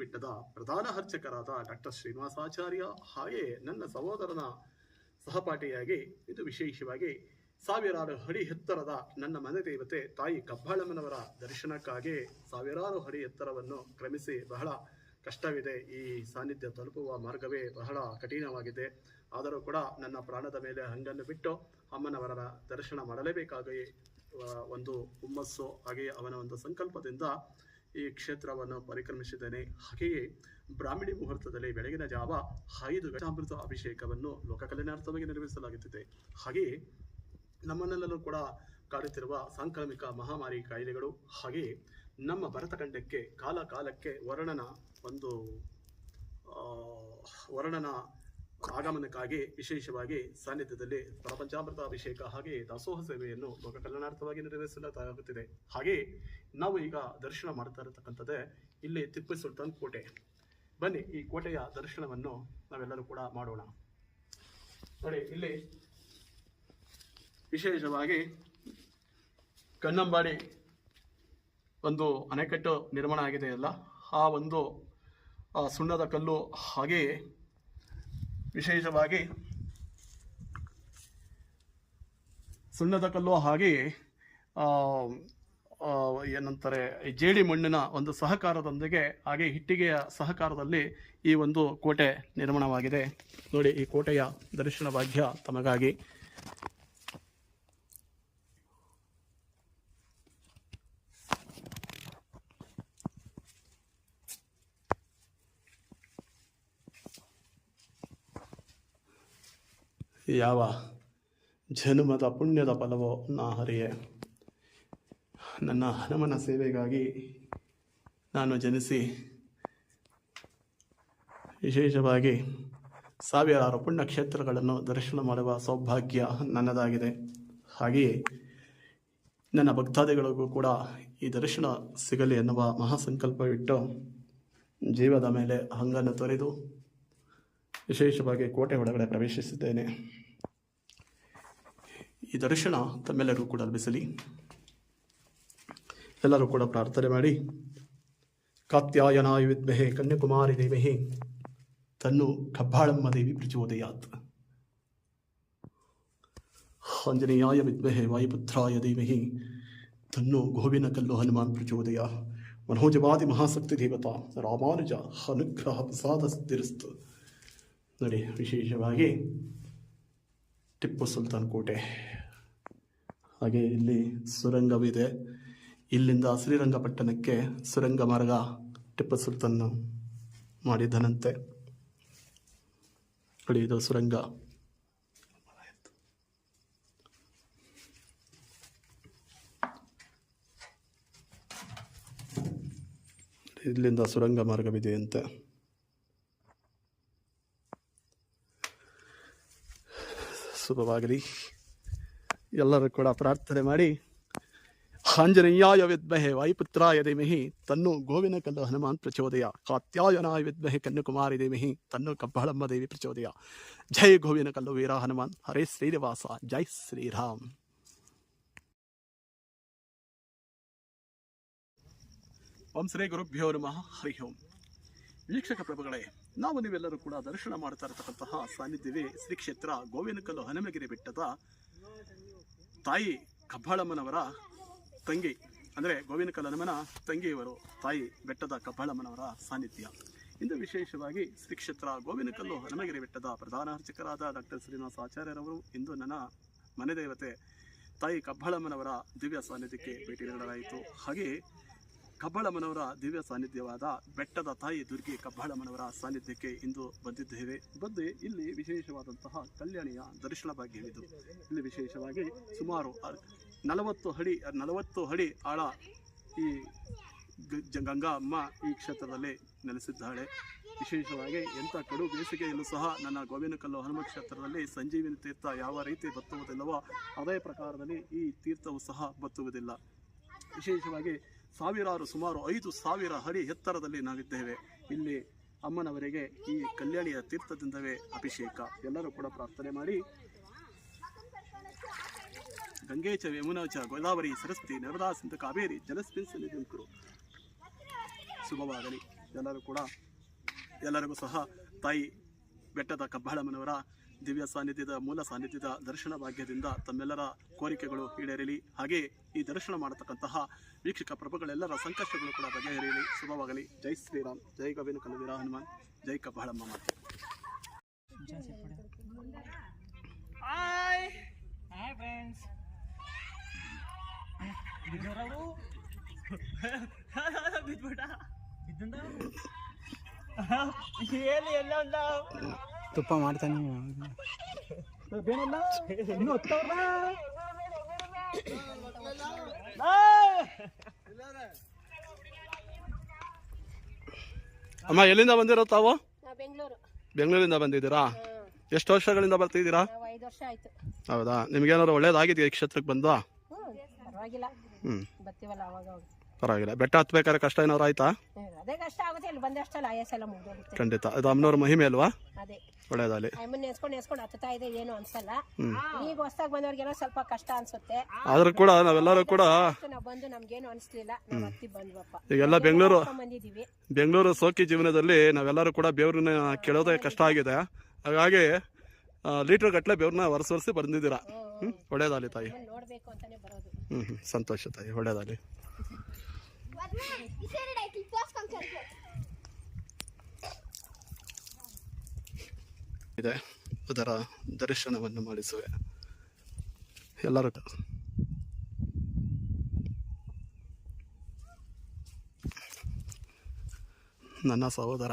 ಬಿಟ್ಟದ ಪ್ರಧಾನ ಅರ್ಚಕರಾದ ಡಾಕ್ಟರ್ ಶ್ರೀನಿವಾಸಾಚಾರ್ಯ ಹಾಗೆ ನನ್ನ ಸಹೋದರನ ಸಹಪಾಠಿಯಾಗಿ ಇದು ವಿಶೇಷವಾಗಿ ಸಾವಿರಾರು ಅಡಿ ಎತ್ತರದ ನನ್ನ ಮನೆ ದೇವತೆ ತಾಯಿ ಕಬ್ಬಾಳಮ್ಮನವರ ದರ್ಶನಕ್ಕಾಗಿ ಸಾವಿರಾರು ಅಡಿ ಎತ್ತರವನ್ನು ಕ್ರಮಿಸಿ ಬಹಳ ಕಷ್ಟವಿದೆ. ಈ ಸಾನ್ನಿಧ್ಯ ತಲುಪುವ ಮಾರ್ಗವೇ ಬಹಳ ಕಠಿಣವಾಗಿದೆ. ಆದರೂ ಕೂಡ ನನ್ನ ಪ್ರಾಣದ ಮೇಲೆ ಹಂಗನ್ನು ಬಿಟ್ಟು ಅಮ್ಮನವರ ದರ್ಶನ ಮಾಡಲೇಬೇಕಾಗಿ ಒಂದು ಹುಮ್ಮಸ್ಸು ಹಾಗೆಯೇ ಅವನ ಒಂದು ಸಂಕಲ್ಪದಿಂದ ಈ ಕ್ಷೇತ್ರವನ್ನು ಪರಿಕ್ರಮಿಸಿದ್ದೇನೆ. ಹಾಗೆಯೇ ಬ್ರಾಹ್ಮಣಿ ಮುಹೂರ್ತದಲ್ಲಿ ಬೆಳಗಿನ ಜಾವ ಐದು ಘಟಾಮೃತ ಅಭಿಷೇಕವನ್ನು ಲೋಕ ಕಲ್ಯಾಣಾರ್ಥವಾಗಿ ನಿರ್ವಹಿಸಲಾಗುತ್ತಿದೆ ಹಾಗೆಯೇ ನಮ್ಮನ್ನೆಲ್ಲರೂ ಕೂಡ ಕಾಡುತ್ತಿರುವ ಸಾಂಕ್ರಾಮಿಕ ಮಹಾಮಾರಿ ಕಾಯಿಲೆಗಳು, ಹಾಗೆಯೇ ನಮ್ಮ ಭರತಖಂಡಕ್ಕೆ ಕಾಲ ಕಾಲಕ್ಕೆ ವರ್ಣನ ಒಂದು ವರ್ಣನ ಆಗಮನಕ್ಕಾಗಿ ವಿಶೇಷವಾಗಿ ಸಾನ್ನಿಧ್ಯದಲ್ಲಿ ಪ್ರಪಂಚಾಮೃತ ಅಭಿಷೇಕ ಹಾಗೆ ದಾಸೋಹ ಸೇವೆಯನ್ನು ಲೋಕ ಕಲ್ಯಾಣಾರ್ಥವಾಗಿ ನೆರವೇರಿಸಲಾಗುತ್ತಿದೆ. ಹಾಗೆ ನಾವು ಈಗ ದರ್ಶನ ಮಾಡ್ತಾ ಇರತಕ್ಕಂಥದ್ದೇ ಇಲ್ಲಿ ತಿಪ್ಪು ಸುಲ್ತಾನ್ ಕೋಟೆ. ಬನ್ನಿ, ಈ ಕೋಟೆಯ ದರ್ಶನವನ್ನು ನಾವೆಲ್ಲರೂ ಕೂಡ ಮಾಡೋಣ. ನೋಡಿ, ಇಲ್ಲಿ ವಿಶೇಷವಾಗಿ ಕನ್ನಂಬಾಡಿ ಒಂದು ಅಣೆಕಟ್ಟು ನಿರ್ಮಾಣ ಆಗಿದೆ ಅಲ್ಲ? ಆ ಒಂದು ಸುಣ್ಣದ ಕಲ್ಲು ಹಾಗೆಯೇ ವಿಶೇಷವಾಗಿ ಸುಣ್ಣದ ಕಲ್ಲು ಹಾಗೆಯೇ ಏನಂತಾರೆ ಜೇಡಿ ಮಣ್ಣಿನ ಒಂದು ಸಹಕಾರದೊಂದಿಗೆ, ಹಾಗೆ ಇಟ್ಟಿಗೆಯ ಸಹಕಾರದಲ್ಲಿ ಈ ಒಂದು ಕೋಟೆ ನಿರ್ಮಾಣವಾಗಿದೆ. ನೋಡಿ, ಈ ಕೋಟೆಯ ದರ್ಶನ ಭಾಗ್ಯ ತಮಗಾಗಿ. ಯಾವ ಜನ್ಮದ ಪುಣ್ಯದ ಫಲವೋ ನಾ ಹರಿಯೇ. ನನ್ನ ಹನುಮನ ಸೇವೆಗಾಗಿ ನಾನು ಜನಿಸಿ ವಿಶೇಷವಾಗಿ ಸಾವಿರಾರು ಪುಣ್ಯಕ್ಷೇತ್ರಗಳನ್ನು ದರ್ಶನ ಮಾಡುವ ಸೌಭಾಗ್ಯ ನನ್ನದಾಗಿದೆ. ಹಾಗೆಯೇ ನನ್ನ ಭಕ್ತಾದಿಗಳಿಗೂ ಕೂಡ ಈ ದರ್ಶನ ಸಿಗಲಿ ಎನ್ನುವ ಮಹಾಸಂಕಲ್ಪವಿಟ್ಟು ಜೀವದ ಮೇಲೆ ಹಂಗನ್ನು ತೊರೆದು ವಿಶೇಷವಾಗಿ ಕೋಟೆ ಒಳಗಡೆ ಪ್ರವೇಶಿಸಿದ್ದೇನೆ. ಈ ದರ್ಶನ ತಮ್ಮೆಲ್ಲರೂ ಕೂಡ ಲಭಿಸಲಿ ಎಲ್ಲರೂ ಕೂಡ ಪ್ರಾರ್ಥನೆ ಮಾಡಿ. ಕಾತ್ಯಾಯನಾಯ ವಿದ್ಮಹೆ ಕನ್ಯಾಕುಮಾರಿ ದೇವಹಿ. ತನ್ನು ಕಬ್ಬಾಳಮ್ಮ ದೇವಿ ಪ್ರಚೋದಯಾತ್. ಆಂಜನೇಯಾಯ ವಿದ್ಮಹೆ ವಾಯುಪುತ್ರಾಯ ದೇವಹಿ. ತನ್ನು ಗೋವಿನ ಕಲ್ಲು ಹನುಮಾನ್ ಪ್ರಚೋದಯ. ಮನೋಜವಾದಿ ಮಹಾಶಕ್ತಿ ದೇವತಾ. ರಾಮಾನುಜ ಅನುಗ್ರಹ ಪ್ರಸಾದ ಸಿದ್ಧಿರಿಸ್ತು ನೋಡಿ, ವಿಶೇಷವಾಗಿ ಟಿಪ್ಪು ಸುಲ್ತಾನ್ ಕೋಟೆ. ಹಾಗೆ ಇಲ್ಲಿ ಸುರಂಗವಿದೆ. ಇಲ್ಲಿಂದ ಶ್ರೀರಂಗಪಟ್ಟಣಕ್ಕೆ ಸುರಂಗ ಮಾರ್ಗ ಟಿಪ್ಪು ಸುಲ್ತಾನ್ ಮಾಡಿದನಂತೆ. ನೋಡಿ ಇದು ಸುರಂಗ. ಇಲ್ಲಿಂದ ಸುರಂಗ ಮಾರ್ಗವಿದೆ ಅಂತ. ಶುಭವಾಗಲಿ. ಎಲ್ಲರೂ ಕೂಡ ಪ್ರಾರ್ಥನೆ ಮಾಡಿ, ಆಂಜನೇಯಾಯ ವಿದ್ಮಹೆ ವಾಯುಪುತ್ರಾಯ ಧೀಮಹಿ, ತನ್ನು ಗೋವಿನ ಕಲ್ಲು ಹನುಮಾನ್ ಪ್ರಚೋದಯ, ಕಾತ್ಯಾಯನಾಯ ವಿದ್ಮಹೆ ಕನ್ಯಾಕುಮಾರಿ ದೇವಿಹಿ ತನ್ನು ಕಬ್ಬಾಳಮ್ಮ ದೇವಿ ಪ್ರಚೋದಯ. ಜೈ ಗೋವಿನ ಕಲ್ಲು ವೀರ ಹನುಮಾನ್, ಹರೇ ಶ್ರೀನಿವಾಸ, ಜೈ ಶ್ರೀರಾಮ್. ಓಂ ಶ್ರೀ ಗುರುಭ್ಯೋ ನಮಃ, ಹರಿ ಓಂ. ವೀಕ್ಷಕ ಪ್ರಭುಗಳೇ, ನಾವು ನೀವೆಲ್ಲರೂ ಕೂಡ ದರ್ಶನ ಮಾಡ್ತಾ ಇರತಕ್ಕಂತಹ ಸಾನ್ನಿಧ್ಯವೇ ಶ್ರೀ ಕ್ಷೇತ್ರ ಗೋವಿನಕಲ್ಲು ಹನುಮಗಿರಿ ಬೆಟ್ಟದ ತಾಯಿ ಕಬ್ಬಾಳಮ್ಮನವರ ತಂಗಿ, ಅಂದರೆ ಗೋವಿನ ಹನುಮನ ತಂಗಿಯವರು, ತಾಯಿ ಬೆಟ್ಟದ ಕಬ್ಬಾಳಮ್ಮನವರ ಸಾನ್ನಿಧ್ಯ. ಇಂದು ವಿಶೇಷವಾಗಿ ಶ್ರೀ ಕ್ಷೇತ್ರ ಗೋವಿನಕಲ್ಲು ಹನುಮಗಿರಿ ಬೆಟ್ಟದ ಪ್ರಧಾನ ಅರ್ಚಕರಾದ ಡಾಕ್ಟರ್ ಶ್ರೀನಿವಾಸ ಆಚಾರ್ಯರವರು ಇಂದು ನನ್ನ ಮನೆ ದೇವತೆ ತಾಯಿ ಕಬ್ಬಾಳಮ್ಮನವರ ದಿವ್ಯ ಸಾನ್ನಿಧ್ಯಕ್ಕೆ ಭೇಟಿ ನೀಡಲಾಯಿತು. ಹಾಗೆಯೇ ಕಬ್ಬಾಳಮ್ಮನವರ ದಿವ್ಯ ಸಾನ್ನಿಧ್ಯವಾದ ಬೆಟ್ಟದ ತಾಯಿ ದುರ್ಗಿ ಕಬ್ಬಾಳಮ್ಮನವರ ಸಾನ್ನಿಧ್ಯಕ್ಕೆ ಇಂದು ಬಂದಿದ್ದೇವೆ. ಬಂದು ಇಲ್ಲಿ ವಿಶೇಷವಾದಂತಹ ಕಲ್ಯಾಣಿಯ ದರ್ಶನ ಭಾಗ್ಯವಿದು ಇಲ್ಲಿ ವಿಶೇಷವಾಗಿ ಸುಮಾರು ನಲವತ್ತು ಅಡಿ ನಲವತ್ತು ಅಡಿ ಆಳ ಈ ಗಂಗಾ ಅಮ್ಮ ಈ ಕ್ಷೇತ್ರದಲ್ಲಿ ನೆಲೆಸಿದ್ದಾಳೆ. ವಿಶೇಷವಾಗಿ ಎಂಥ ಕಡು ಬೇಸಿಗೆಯಲ್ಲೂ ಸಹ ನನ್ನ ಗೋವಿನಕಲ್ಲು ಹನುಮ ಕ್ಷೇತ್ರದಲ್ಲಿ ಸಂಜೀವಿನಿ ತೀರ್ಥ ಯಾವ ರೀತಿ ಬತ್ತುವುದಿಲ್ಲವೋ ಅದೇ ಪ್ರಕಾರದಲ್ಲಿ ಈ ತೀರ್ಥವು ಸಹ ಬತ್ತುವುದಿಲ್ಲ. ವಿಶೇಷವಾಗಿ ಸಾವಿರಾರು ಸುಮಾರು ಐದು ಸಾವಿರ ಹರಿ ಎತ್ತರದಲ್ಲಿ ನಾವಿದ್ದೇವೆ. ಇಲ್ಲಿ ಅಮ್ಮನವರಿಗೆ ಈ ಕಲ್ಯಾಣಿಯ ತೀರ್ಥದಿಂದವೇ ಅಭಿಷೇಕ. ಎಲ್ಲರೂ ಕೂಡ ಪ್ರಾರ್ಥನೆ ಮಾಡಿ. ಗಂಗೇಚ ಯಮುನಾಚ ಗೋದಾವರಿ ಸರಸ್ವತಿ ನರ್ಮದಾ ಸಿಂಧು ಕಾವೇರಿ ಜಲಸ್ಪಿನ್ ಸನ್ನಿಧಿಂಕರು. ಶುಭವಾಗಲಿ. ಎಲ್ಲರೂ ಕೂಡ ಎಲ್ಲರಿಗೂ ಸಹ ತಾಯಿ ಬೆಟ್ಟದ ಕಬ್ಬಾಳಮ್ಮನವರ ದಿವ್ಯ ಸಾನ್ನಿಧ್ಯದ ಮೂಲ ಸಾನ್ನಿಧ್ಯದ ದರ್ಶನ ಭಾಗ್ಯದಿಂದ ತಮ್ಮೆಲ್ಲರ ಕೋರಿಕೆಗಳು ಈಡೇರಲಿ. ಹಾಗೆ ಈ ದರ್ಶನ ಮಾಡತಕ್ಕಂತಹ ವೀಕ್ಷಕ ಪ್ರಭುಗಳೆಲ್ಲರ ಸಂಕಷ್ಟಗಳು ಕೂಡ ಬಗೆಹರಿಯಲಿ. ಶುಭವಾಗಲಿ. ಜೈ ಶ್ರೀರಾಮ್. ಜೈ ಗವಿನ ಕಲವೀರ ಹನುಮಾನ್. ಜೈ ಕಬ್ಬಾಳಮ್ಮ ಮಾತೆ. ಹಾಯ್ ಹಾಯ್ ಫ್ರೆಂಡ್ಸ್ ಬಿದ್ದೋರವರು ಬಿದ್ಬಿಟ್ಟ. ಬಿದ್ದಂದ ಎಲ್ಲ ಒಂದ ತುಪ್ಪ ಮಾಡ್ತಾನೆ ಬೇನಲ್ಲ? ಇನ್ನು ಹೊತ್ತವ್ರ ಅಮ್ಮ ಎಲ್ಲಿಂದ ಬಂದಿರೋ ತಾವು? ಬೆಂಗಳೂರಿಂದ ಬಂದಿದ್ದೀರಾ? ಎಷ್ಟು ವರ್ಷಗಳಿಂದ ಬರ್ತಿದ್ದೀರಾ ಹೌದಾ? ನಿಮ್ಗೇನಾದ್ರು ಒಳ್ಳೇದಾಗಿದೆಯಾ ಈ ಕ್ಷೇತ್ರಕ್ಕೆ ಬಂದು? ಹ್ಮ್ ಪರವಾಗಿಲ್ಲ. ಬೆಟ್ಟ ಹತ್ಬೇಕಾದ್ರೆ ಕಷ್ಟ ಏನಾದ್ರು ಆಯ್ತಾ? ಅದೇ ಕಷ್ಟ ಆಗುತ್ತೆ. ಇಲ್ಲಿ ಬಂದಷ್ಟಲ್ಲ ಆಯಾಸ ಎಲ್ಲ ಮುಗ್ದೋಗುತ್ತೆ ಖಂಡಿತ. ಇದು ಅಮ್ಮನವ್ರ ಮಹಿಮೆ ಅಲ್ವಾ? ಅದೇ. ಒಳ್ಳೇದಾಗಲಿ ಅಮ್ಮನ್ ನೆನ್ಸ್ಕೊಂಡು ನೆನ್ಸ್ಕೊಂಡು ಹತ್ತುತ್ತಾ ಇದೆ ಏನು ಅನ್ಸಲ್ಲ. ಈಗ ಹೊಸ್ದಾಗ್ ಬಂದವ್ರಿಗೆಲ್ಲ ಸ್ವಲ್ಪ ಕಷ್ಟ ಅನ್ಸುತ್ತೆ. ಆದ್ರೂ ಕೂಡ ನಾವೆಲ್ಲರೂ ಕೂಡ ನಾವು ಬಂದು ನಮ್ಗೇನು ಅನ್ಸ್ಲಿಲ್ಲ. ನಾವು ಹತ್ತಿ ಬಂದ್ವಪ್ಪ. ಈಗೆಲ್ಲ ಬೆಂಗಳೂರು ಬಂದಿದೀವಿ. ಬೆಂಗಳೂರು ಸೋಕಿ ಜೀವನದಲ್ಲಿ ನಾವೆಲ್ಲರೂ ಕೂಡ ಬೇವ್ರನ್ನ ಕೇಳೋದೇ ಕಷ್ಟ ಆಗಿದೆ. ಹಾಗಾಗಿ ಲೀಟರ್ ಗಟ್ಟಲೆ ಬೇವ್ರನ್ನ ಒರೆಸೊರೆಸಿ ಬಂದಿದ್ದೀರಾ? ಹ್ಮ್ ಒಳ್ಳೇದಾಗಲಿ ತಾಯಿ. ನೋಡ್ಬೇಕು ಅಂತಾನೆ ಬರೋದು. ಹ್ಮ್ ಹ್ಮ್. ಸಂತೋಷ ತಾಯಿ. ಒಳ್ಳೇದಾಗಲಿ ಇದೆ. ಅದರ ದರ್ಶನವನ್ನು ಮಾಡಿಸುವೆ. ಎಲ್ಲರೂ ನನ್ನ ಸಹೋದರ